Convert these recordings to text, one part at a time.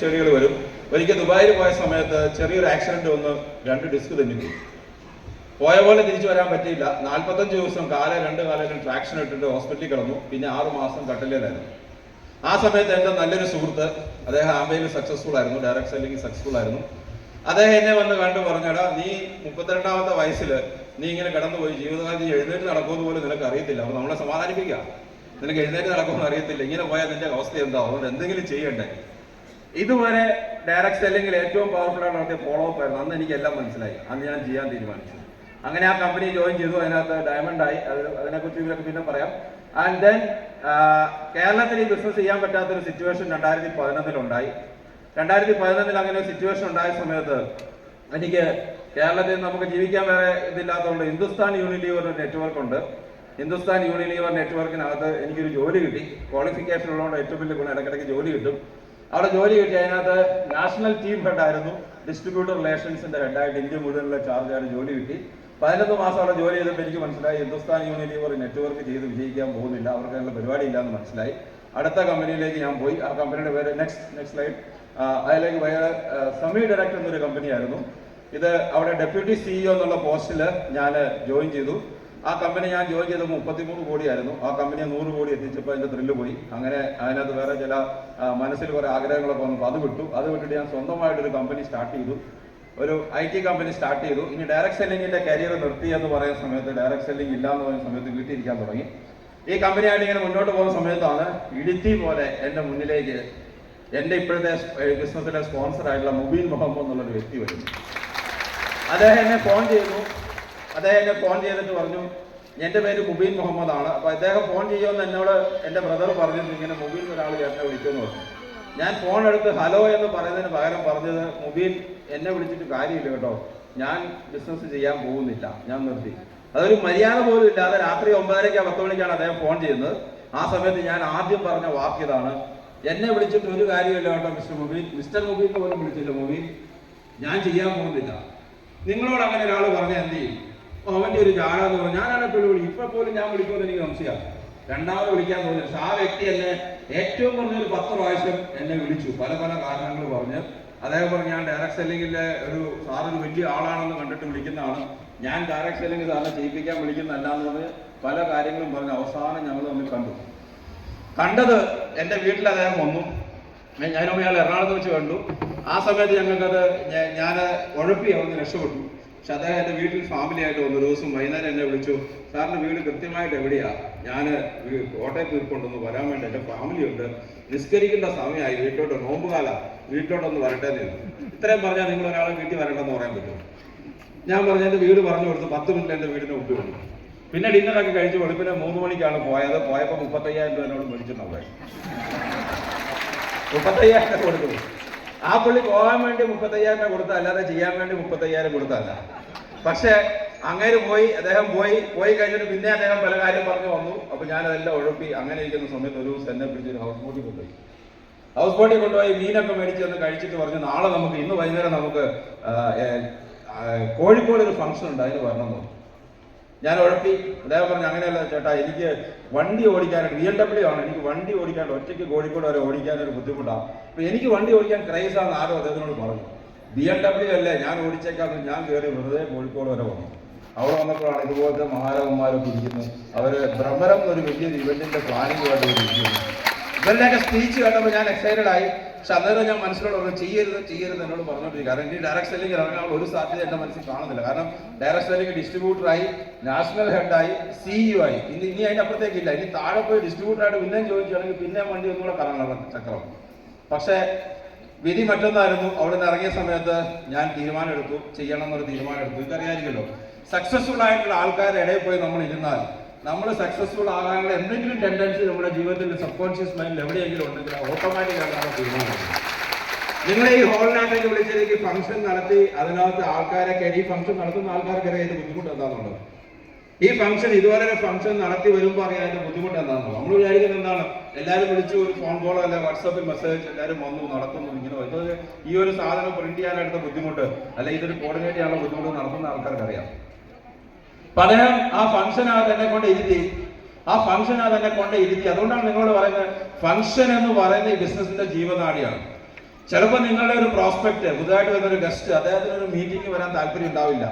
ചെടികൾ വരും. ഒരിക്കൽ ദുബായിൽ പോയ സമയത്ത് ചെറിയൊരു ആക്സിഡന്റ് വന്ന് രണ്ട് ഡിസ്ക് തന്നെ പോയി പോലെ തിരിച്ചു വരാൻ പറ്റിയില്ല. നാൽപ്പത്തഞ്ച് ദിവസം കാല രണ്ട് കാലം ട്രാക്ഷൻ ഇട്ടിട്ട് ഹോസ്പിറ്റലിൽ കിടന്നു. പിന്നെ ആറു മാസം കട്ടിലേലായിരുന്നു. ആ സമയത്ത് എന്റെ നല്ലൊരു സുഹൃത്ത് അദ്ദേഹം ആംബയിൽ സക്സസ്ഫുൾ ആയിരുന്നു ഡയറക്ട് സെല്ലിംഗ് സക്സസ്ഫുൾ ആയിരുന്നു. അദ്ദേഹം എന്നെ വന്ന് കണ്ടു പറഞ്ഞടാ നീ മുപ്പത്തിരണ്ടാമത്തെ വയസ്സിൽ നീ ഇങ്ങനെ കടന്നുപോയി ജീവിതകാലത്ത് എഴുന്നേറ്റ് നടക്കുമെന്ന് പോലും നിനക്ക് അറിയത്തില്ല. അപ്പൊ നമ്മളെ സമാധാനിപ്പിക്കുക നിനക്ക് എഴുന്നേറ്റ് നടക്കുമെന്ന് അറിയത്തില്ല. ഇങ്ങനെ പോയാൽ നിന്റെ അവസ്ഥ എന്താ അതുകൊണ്ട് എന്തെങ്കിലും ചെയ്യണ്ടേ? ഇതുവരെ ഡയറക്ട് സെല്ലിംഗിൽ ഏറ്റവും പവർഫുൾ ആയിട്ട് നടത്തിയ ഫോളോ അപ്പ് ആയിരുന്നു. അന്ന് എനിക്ക് എല്ലാം മനസ്സിലായി. അന്ന് ഞാൻ ചെയ്യാൻ തീരുമാനിച്ചു. അങ്ങനെ ആ കമ്പനി ജോയിൻ ചെയ്തു. അതിനകത്ത് ഡയമണ്ട് ആയി. അത് അതിനെക്കുറിച്ച് ഇതിലൊക്കെ പിന്നെ പറയാം. ആൻഡ് ദെൻ കേരളത്തിൽ ഈ ബിസിനസ് ചെയ്യാൻ പറ്റാത്തൊരു സിറ്റുവേഷൻ രണ്ടായിരത്തി പതിനൊന്നിലുണ്ടായി രണ്ടായിരത്തി പതിനൊന്നിൽ അങ്ങനെ ഒരു സിറ്റുവേഷൻ ഉണ്ടായ സമയത്ത് എനിക്ക് കേരളത്തിൽ നമുക്ക് ജീവിക്കാൻ വേറെ ഇതില്ലാത്തതുകൊണ്ട് ഹിന്ദുസ്ഥാൻ യൂണിലീവർ നെറ്റ്വർക്ക് ഉണ്ട്. ഹിന്ദുസ്ഥാൻ യൂണിലീവർ നെറ്റ്വർക്കിനകത്ത് എനിക്കൊരു ജോലി കിട്ടി. ക്വാളിഫിക്കേഷൻ ഉള്ളതുകൊണ്ട് ഏറ്റവും വലിയ ഗുണം ഇടയ്ക്കിടയ്ക്ക് ജോലി കിട്ടും. അവിടെ ജോലി കിട്ടി. അതിനകത്ത് നാഷണൽ ടീം ഹെഡായിരുന്നു ഡിസ്ട്രിബ്യൂട്ടർ റിലേഷൻസിന്റെ ഹെഡായിട്ട് ഇന്ത്യ മുഴുവനുള്ള ചാർജായിട്ട് ജോലി കിട്ടി. പതിനൊന്ന് മാസം അവിടെ ജോലി ചെയ്തപ്പോൾ എനിക്ക് മനസ്സിലായി. ഹിന്ദുസ്ഥാൻ യൂണിലീവർ നെറ്റ്വർക്ക് ചെയ്ത് വിജയിക്കാൻ പോകുന്നില്ല. അവർക്ക് അതിനുള്ള പരിപാടി ഇല്ലാന്ന് മനസ്സിലായി. അടുത്ത കമ്പനിയിലേക്ക് ഞാൻ പോയി. ആ കമ്പനിയുടെ പേര് നെക്സ്റ്റ് നെക്സ്റ്റ് സ്ലൈഡ് അതിലേക്ക് പോയ സമി ഡയറക്ടർ എന്നൊരു കമ്പനിയായിരുന്നു ഇത് അവിടെ ഡെപ്യൂട്ടി സിഇഒ എന്നുള്ള പോസ്റ്റിൽ ഞാൻ ജോയിൻ ചെയ്തു. ആ കമ്പനി ഞാൻ ജോയിൻ ചെയ്തത് മുപ്പത്തിമൂന്ന് കോടിയായിരുന്നു. ആ കമ്പനി നൂറ് കോടി എത്തിച്ചപ്പോൾ അതിന്റെ ത്രില്ല് പോയി. അങ്ങനെ അതിനകത്ത് വേറെ ചില മനസ്സിൽ കുറെ ആഗ്രഹങ്ങളൊക്കെ വന്നപ്പോൾ അത് വിട്ടു. അത് വിട്ടിട്ട് ഞാൻ സ്വന്തമായിട്ടൊരു കമ്പനി സ്റ്റാർട്ട് ചെയ്തു. ഒരു ഐ ടി കമ്പനി സ്റ്റാർട്ട് ചെയ്തു. ഇനി ഡയറക്ട് സെല്ലിങ്ങിന്റെ കരിയർ നിർത്തി എന്ന് പറയുന്ന സമയത്ത് ഡയറക്ട് സെല്ലിംഗ് ഇല്ല എന്ന് പറയുന്ന സമയത്ത് വീട്ടിലിരിക്കാൻ തുടങ്ങി. ഈ കമ്പനിയായിട്ട് ഇങ്ങനെ മുന്നോട്ട് പോകുന്ന സമയത്താണ് ഇടുത്തി പോലെ എന്റെ മുന്നിലേക്ക് എന്റെ ഇപ്പോഴത്തെ ബിസിനസ്സിലെ സ്പോൺസർ ആയിട്ടുള്ള മുബീൻ മുഹമ്മദ് എന്നുള്ളൊരു വ്യക്തി വരുന്നു. അദ്ദേഹം എന്നെ ഫോൺ ചെയ്തു. അദ്ദേഹം എന്നെ ഫോൺ ചെയ്തിട്ട് പറഞ്ഞു എന്റെ പേര് മുബീൻ മുഹമ്മദ് ആണ് അപ്പൊ അദ്ദേഹം ഫോൺ ചെയ്യുമെന്ന് എന്നോട് എന്റെ ബ്രദർ പറഞ്ഞിട്ട് ഇങ്ങനെ മുബീൻ ഒരാൾ ചേട്ടനെ വിളിക്കുന്നു ഞാൻ ഫോൺ എടുത്ത് ഹലോ എന്ന് പറയുന്നതിന് പകരം പറഞ്ഞത് മുബീൻ എന്നെ വിളിച്ചിട്ട് കാര്യമില്ല കേട്ടോ. ഞാൻ ബിസിനസ് ചെയ്യാൻ പോകുന്നില്ല. ഞാൻ നിർത്തി. അതൊരു മര്യാദ പോലും ഇല്ലാതെ രാത്രി ഒമ്പതരയ്ക്ക് പത്ത് മണിക്കാണ് അദ്ദേഹം ഫോൺ ചെയ്യുന്നത്. ആ സമയത്ത് ഞാൻ ആദ്യം പറഞ്ഞ വാക്ക് ഇതാണ്. എന്നെ വിളിച്ചിട്ട് ഒരു കാര്യമില്ല കേട്ടോ മിസ്റ്റർ മുബീൻ. മിസ്റ്റർ മുബീൻ പോലും വിളിച്ചില്ല മുബീൻ. ഞാൻ ചെയ്യാൻ പോകുന്നില്ല. നിങ്ങളോട് അങ്ങനെ ഒരാൾ പറഞ്ഞ എന്ത് ചെയ്യും? അവന്റെ ഒരു ജാടാന്ന് പറഞ്ഞു. ഞാനാണ് ഇപ്പോൾ വിളി ഇപ്പൊ പോലും ഞാൻ വിളിക്കുമെന്ന് എനിക്ക് സംശയമാണ്. രണ്ടാമത് വിളിക്കാൻ തോന്നില്ല ആ വ്യക്തി എന്നെ ഏറ്റവും കുറഞ്ഞ ഒരു പത്ത് പ്രാവശ്യം എന്നെ വിളിച്ചു. പല പല കാരണങ്ങൾ പറഞ്ഞ്. അദ്ദേഹം പറഞ്ഞു ഞാൻ ഡയറക്ട് സെല്ലിങ്ങിലെ ഒരു സാറൊരു വലിയ ആളാണെന്ന് കണ്ടിട്ട് വിളിക്കുന്നതാണ്. ഞാൻ ഡയറക്ട് സെല്ലിംഗ് സാറിനെ ചെയ്യിപ്പിക്കാൻ വിളിക്കുന്നതല്ല എന്ന് പറഞ്ഞ് പല കാര്യങ്ങളും പറഞ്ഞ് അവസാനം ഞങ്ങൾ തമ്മിൽ കണ്ടു. കണ്ടത് എന്റെ വീട്ടിൽ അദ്ദേഹം വന്നു. ഞാനും അയാൾ എറണാകുളത്ത് വെച്ച് കണ്ടു. ആ സമയത്ത് ഞങ്ങൾക്കത് ഞാൻ ഉഴപ്പി അവിടുന്ന് രക്ഷപ്പെട്ടു. പക്ഷെ അദ്ദേഹം എന്റെ വീട്ടിൽ ഫാമിലി ആയിട്ട് വന്നു. ഒരു ദിവസം വൈകുന്നേരം എന്നെ വിളിച്ചു സാറിന്റെ വീട് കൃത്യമായിട്ട് എവിടെയാ? ഞാൻ കോട്ടയത്ത് ഇരിപ്പുണ്ടെന്ന് വരാൻ വേണ്ടി എന്റെ ഫാമിലി ഉണ്ട് നിസ്കരിക്കേണ്ട സമയമായി. വീട്ടിലോട്ട് നോമ്പുകാല വീട്ടിലോട്ടൊന്ന് വരട്ടെ എന്ന്. ഇത്രയും പറഞ്ഞാൽ നിങ്ങൾ ഒരാളെ വീട്ടിൽ വരണ്ടെന്ന് പറയാൻ പറ്റും ഞാൻ പറഞ്ഞ എന്റെ വീട് പറഞ്ഞു കൊടുത്തു പത്ത് മിനിറ്റ് എന്റെ വീടിന് മുമ്പിൽ വന്നു. പിന്നെ ഡിന്നറൊക്കെ കഴിച്ച് വെളുപ്പിനെ മൂന്ന് മണിക്കാണ് പോയത്. പോയപ്പോൾ മുപ്പത്തയ്യായിരം രൂപ എന്നോട് മേടിച്ചിട്ടുണ്ടാവും. മുപ്പത്തയ്യായിരം കൊടുത്തു ആ പുള്ളി പോകാൻ വേണ്ടി മുപ്പത്തയ്യായിരം രൂപ കൊടുത്ത അല്ലാതെ ചെയ്യാൻ വേണ്ടി മുപ്പത്തയ്യായിരം കൊടുത്തല്ല പക്ഷെ അങ്ങനെ പോയി അദ്ദേഹം പോയി പോയി കഴിഞ്ഞിട്ട് പിന്നെ അദ്ദേഹം പല കാര്യം പറഞ്ഞു വന്നു. അപ്പൊ ഞാൻ അതെല്ലാം ഉഴപ്പി അങ്ങനെ ഇരിക്കുന്ന സമയത്ത് ഒരു ദിവസം എന്നെ പിടിച്ചൊരു ഹൗസ് ബോട്ടിൽ കൊണ്ടുപോയി. ഹൗസ് ബോട്ടിൽ കൊണ്ടുപോയി മീനൊക്കെ മേടിച്ച് ഒന്ന് കഴിച്ചിട്ട് പറഞ്ഞു നാളെ നമുക്ക് ഇന്ന് വൈകുന്നേരം നമുക്ക് കോഴിക്കോട് ഒരു ഫംഗ്ഷൻ ഉണ്ട് അതിന് വരണം എന്ന്. ഞാൻ ഉഴപ്പി. അദ്ദേഹം പറഞ്ഞു അങ്ങനെയല്ല ചേട്ടാ എനിക്ക് വണ്ടി ഓടിക്കാനായിട്ട് ബി എം ഡബ്ല്യു ആണ്. എനിക്ക് വണ്ടി ഓടിക്കാനായിട്ട് ഒറ്റയ്ക്ക് കോഴിക്കോട് വരെ ഓടിക്കാനൊരു ബുദ്ധിമുട്ടാണ് അപ്പൊ എനിക്ക് വണ്ടി ഓടിക്കാൻ ക്രൈസ് ആണെന്ന് ആരോ അദ്ദേഹത്തിനോട് പറഞ്ഞു. ബി എം ഡബ്ല്യു അല്ലേ ഞാൻ ഓടിച്ചേക്കാന്ന് ഞാൻ കയറി വെറുതെ കോഴിക്കോട് വരെ വന്നു. അവിടെ വന്നപ്പോഴാണ് ഇതുപോലത്തെ മഹാരവന്മാരൊക്കെ ഇരിക്കുന്നത്. അവർ ഭ്രമരം എന്നൊരു വലിയ ഇവന്റിന്റെ പ്ലാനിങ്ങുമായിട്ട് ഇരിക്കുന്നു ഇവരുടെയൊക്കെ സ്പീച്ച് കണ്ടപ്പോൾ ഞാൻ എക്സൈറ്റഡ് ആയി. പക്ഷെ അന്നേരം ഞാൻ മനസ്സിലോട് പറഞ്ഞു ചെയ്യരുത് ചെയ്യരുത് എന്നോട് പറഞ്ഞോണ്ടിരിക്കും കാരണം ഇനി ഡയറക്ട് സെല്ലിംഗ് ഇറങ്ങാനുള്ള ഒരു സാധ്യത എന്റെ മനസ്സിൽ കാണുന്നില്ല. കാരണം ഡയറക്ട് സെല്ലിംഗ് ഡിസ്ട്രിബ്യൂട്ടറായി നാഷണൽ ഹെഡായി സിഇഒ ആയി ഇനി ഇനി അതിന്റെ അപ്പുറത്തേക്ക് ഇല്ല. ഇനി താഴെ പോയി ഡിസ്ട്രിബ്യൂട്ടറായിട്ട് പിന്നെയും ചോദിക്കുകയാണെങ്കിൽ പിന്നെ വണ്ടി ഒന്നുകൂടെ കറങ്ങണം ചക്രം. പക്ഷേ വിധി മറ്റൊന്നായിരുന്നു. അവിടെ നിന്ന് ഇറങ്ങിയ സമയത്ത് ഞാൻ തീരുമാനം എടുത്തു ചെയ്യണം എന്നൊരു തീരുമാനം എടുത്തു ഇതറിയായിരിക്കല്ലോ സക്സസ്ഫുൾ ആയിട്ടുള്ള ആൾക്കാരുടെ ഇടയിൽ പോയി നമ്മൾ ഇരുന്നാൽ നമ്മൾ സക്സസ്ഫുൾ ആകാനുള്ള എന്തെങ്കിലും ടെൻഡൻസി നമ്മുടെ ജീവിതത്തിൽ സബ് കോൺഷ്യസ് മൈൻഡിൽ എവിടെയെങ്കിലും ഉണ്ടെങ്കിൽ ഓട്ടോമാറ്റിക്കാണ് നമ്മൾ തീരുമാനം നിങ്ങളെ ഈ ഹോളിനകത്തേക്ക് വിളിച്ചതിലേക്ക് ഫംഗ്ഷൻ നടത്തി അതിനകത്ത് ആൾക്കാരൊക്കെ ഈ ഫംഗ്ഷൻ നടത്തുന്ന ആൾക്കാർക്കറിയാം അതിന്റെ ബുദ്ധിമുട്ട് എന്താണെന്നുള്ളത് ഈ ഫംഗ്ഷൻ ഇതുപോലെ ഒരു ഫംഗ്ഷൻ നടത്തി വരുമ്പോൾ അറിയാം അതിന്റെ ബുദ്ധിമുട്ട് എന്താണെന്നുള്ളത് നമ്മൾ വിചാരിക്കുന്നത് എന്താണ്? എല്ലാവരും വിളിച്ചു ഒരു ഫോൺ കോളോ അല്ല വാട്സാപ്പിൽ മെസ്സേജ് എല്ലാവരും വന്നു നടത്തുന്നു ഇങ്ങനെ ഇത് ഈ ഒരു സാധനം പ്രിന്റ് ചെയ്യാനെടുത്ത ബുദ്ധിമുട്ട് അല്ല ഇതൊരു കോർഡിനേറ്റ് ചെയ്യാനുള്ള ബുദ്ധിമുട്ട് നടത്തുന്ന ആൾക്കാർക്ക് അദ്ദേഹം ആ ഫംഗ്ഷനാ തന്നെ കൊണ്ട് ഇരുത്തി. ആ ഫംഗ്ഷനകത്ത് തന്നെ കൊണ്ട് ഇരുത്തി. അതുകൊണ്ടാണ് നിങ്ങളോട് പറയുന്നത് ഫംഗ്ഷൻ എന്ന് പറയുന്ന ഈ ബിസിനസിന്റെ ജീവനാടിയാണ് ചിലപ്പോൾ നിങ്ങളുടെ ഒരു പ്രോസ്പെക്ട് പുതുതായിട്ട് വരുന്ന ഒരു ഗസ്റ്റ് അദ്ദേഹത്തിന് ഒരു മീറ്റിംഗ് വരാൻ താല്പര്യം ഉണ്ടാവില്ല.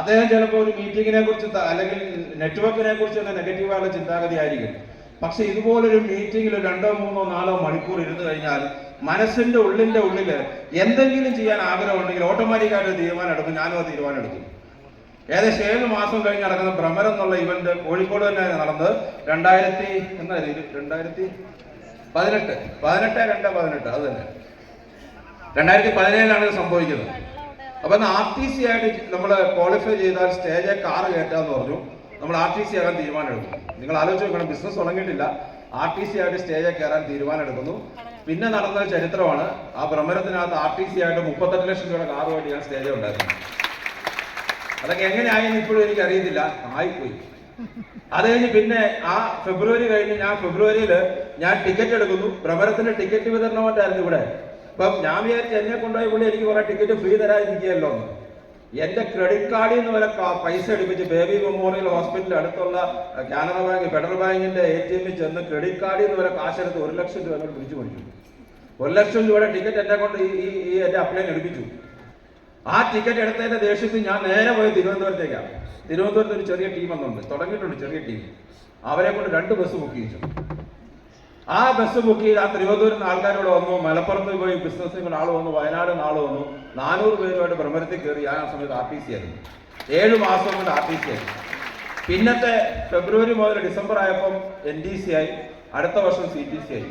അദ്ദേഹം ചിലപ്പോൾ ഒരു മീറ്റിങ്ങിനെ കുറിച്ച് അല്ലെങ്കിൽ നെറ്റ്വർക്കിനെ കുറിച്ച് തന്നെ നെഗറ്റീവായുള്ള ചിന്താഗതി ആയിരിക്കും. പക്ഷെ ഇതുപോലൊരു മീറ്റിംഗിൽ രണ്ടോ മൂന്നോ നാലോ മണിക്കൂർ ഇരുന്ന് കഴിഞ്ഞാൽ മനസ്സിന്റെ ഉള്ളിന്റെ ഉള്ളിൽ എന്തെങ്കിലും ചെയ്യാൻ ആഗ്രഹം ഉണ്ടെങ്കിൽ ഓട്ടോമാറ്റിക്കായിട്ട് തീരുമാനം എടുക്കും. ഞാനും ആ തീരുമാനം എടുക്കും. ഏകദേശം ഏഴ് മാസം കഴിഞ്ഞ് നടക്കുന്ന ഭ്രമരം എന്നുള്ള ഇവന്റ് കോഴിക്കോട് തന്നെ നടന്നത്. രണ്ടായിരത്തി ഇത്? രണ്ടായിരത്തി പതിനെട്ട്. പതിനെട്ട് രണ്ട് പതിനെട്ട് അത് തന്നെ. രണ്ടായിരത്തി പതിനേഴിലാണ് ഇത് സംഭവിക്കുന്നത്. അപ്പൊ ആർ ടി സി ആയിട്ട് നമ്മൾ ക്വാളിഫൈ ചെയ്താൽ സ്റ്റേജ് കാർ കയറ്റാന്ന് പറഞ്ഞു. നമ്മൾ ആർ ടി സി ആകാൻ തീരുമാനമെടുക്കും. നിങ്ങൾ ആലോചിച്ച് നോക്കണം ബിസിനസ് തുടങ്ങിയിട്ടില്ല. ആർ ടി സി ആയിട്ട് സ്റ്റേജിൽ കയറാൻ തീരുമാനമെടുക്കുന്നു. പിന്നെ നടന്ന ചരിത്രമാണ്. ആ ഭ്രമരത്തിനകത്ത് ആർ ടി സി ആയിട്ട് മുപ്പത്തെട്ട് ലക്ഷം രൂപയുടെ കാറുമായിട്ട് ഞാൻ സ്റ്റേജിൽ ഉണ്ടായിരുന്നു അതൊക്കെ എങ്ങനെയായെന്ന് ഇപ്പോഴും എനിക്ക് അറിയത്തില്ല ആയിപ്പോയി. അത് കഴിഞ്ഞ് പിന്നെ ആ ഫെബ്രുവരി കഴിഞ്ഞ് ഞാൻ ഫെബ്രുവരിയിൽ ഞാൻ ടിക്കറ്റ് എടുക്കുന്നു. ഭ്രമരത്തിന്റെ ടിക്കറ്റ് വിതരണമായിട്ടായിരുന്നു ഇവിടെ. അപ്പം ഞാൻ വിചാരിച്ചു എന്നെ കൊണ്ടുപോയി പുള്ളി എനിക്ക് കുറെ ടിക്കറ്റ് ഫ്രീ തരാതിരിക്കുകയല്ലോ. എന്റെ ക്രെഡിറ്റ് കാർഡിൽ നിന്ന് വരെ പൈസ എടുപ്പിച്ച് ബേബി മെമ്മോറിയൽ ഹോസ്പിറ്റലിൽ അടുത്തുള്ള കാനറ ബാങ്ക് ഫെഡറൽ ബാങ്കിന്റെ എ ടി എമ്മിൽ ചെന്ന് ക്രെഡിറ്റ് കാർഡിൽ നിന്ന് വരെ കാശെടുത്ത് ഒരു ലക്ഷം രൂപ പിടിച്ചു മേടിച്ചു ഒരു ലക്ഷം രൂപയുടെ ടിക്കറ്റ് എന്നെ കൊണ്ട് ഈ ഈ എന്റെ അപ്ലൈൻ എടുപ്പിച്ചു. ആ ടിക്കറ്റ് എടുത്തതിന്റെ ദേഷ്യത്തിൽ ഞാൻ നേരെ പോയി തിരുവനന്തപുരത്തേക്കാണ് തിരുവനന്തപുരത്ത് ഒരു ചെറിയ ടീം ഒന്നുണ്ട് തുടങ്ങിയിട്ടുണ്ട് ചെറിയ ടീം അവരെ കൊണ്ട് രണ്ട് ബസ് ബുക്ക് ചെയ്തു. ആ ബസ് ബുക്ക് ചെയ്ത് ആ തിരുവനന്തപുരത്ത് നിന്ന് ആൾക്കാരോട് വന്നു. മലപ്പുറത്ത് പോയി ബിസിനസ് ആൾ വന്നു. വയനാട് നിന്ന് ആൾ വന്നു. നാനൂറ് പേരുമായിട്ട് ഭ്രമരത്തിൽ കയറി ആ സമയത്ത് ആർ ടി സി ആയിരുന്നു. ഏഴ് മാസം കൊണ്ട് ആർ ടി സി ആയിരുന്നു പിന്നത്തെ ഫെബ്രുവരി മുതൽ ഡിസംബർ ആയപ്പം എൻ ഡി സി ആയി. അടുത്ത വർഷം സി ടി സി ആയി.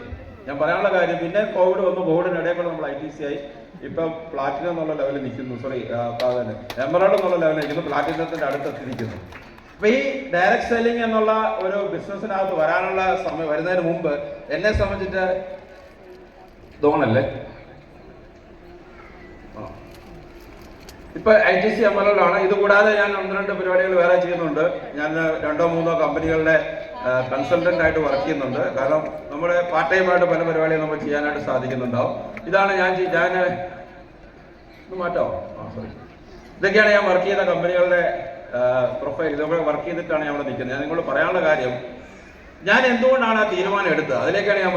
ഞാൻ പറയാനുള്ള കാര്യം പിന്നെ കോവിഡ് വന്നു. കോവിഡിനിടയിൽ നമ്മൾ ഐ ടി സി ആയി. ഇപ്പം പ്ലാറ്റിനം എന്നുള്ള ലെവലിൽ നിൽക്കുന്നു. സോറി തന്നെ എമറോഡ് എന്നുള്ള ലെവലിൽ നിൽക്കുന്നു. പ്ലാറ്റിനത്തിന്റെ അടുത്തെത്തിയിരിക്കുന്നു. അപ്പൊ ഈ ഡയറക്ട് സെല്ലിംഗ് എന്നുള്ള ഒരു ബിസിനസ്സിനകത്ത് വരാനുള്ള സമയം വരുന്നതിന് മുമ്പ് എന്നെ സംബന്ധിച്ചിട്ട് തോന്നല്ലേ. ഇപ്പൊ I T C M L ആണ്. ഇത് കൂടാതെ ഞാൻ ഒന്ന് രണ്ട് പരിപാടികൾ വേറെ ചെയ്യുന്നുണ്ട്. ഞാൻ രണ്ടോ മൂന്നോ കമ്പനികളുടെ കൺസൾട്ടന്റ് ആയിട്ട് വർക്ക് ചെയ്യുന്നുണ്ട്. കാരണം നമ്മുടെ പാർട്ട് ടൈം ആയിട്ട് പല പരിപാടികൾ നമുക്ക് ചെയ്യാനായിട്ട് സാധിക്കുന്നുണ്ടാവും. ഇതാണ് ഞാൻ ഞാൻ മാറ്റോ? ആ സോറി ഇതൊക്കെയാണ് ഞാൻ വർക്ക് ചെയ്യുന്ന കമ്പനികളുടെ പ്രൊഫൈൽ ഇതൊക്കെ വർക്ക് ചെയ്തിട്ടാണ് ഞാൻ ഇവിടെ നിൽക്കുന്നത്. ഞാൻ നിങ്ങളോട് പറയാനുള്ള കാര്യം ഞാൻ എന്തുകൊണ്ടാണ് ആ തീരുമാനം എടുത്തത്? അതിലേക്കാണ് ഞാൻ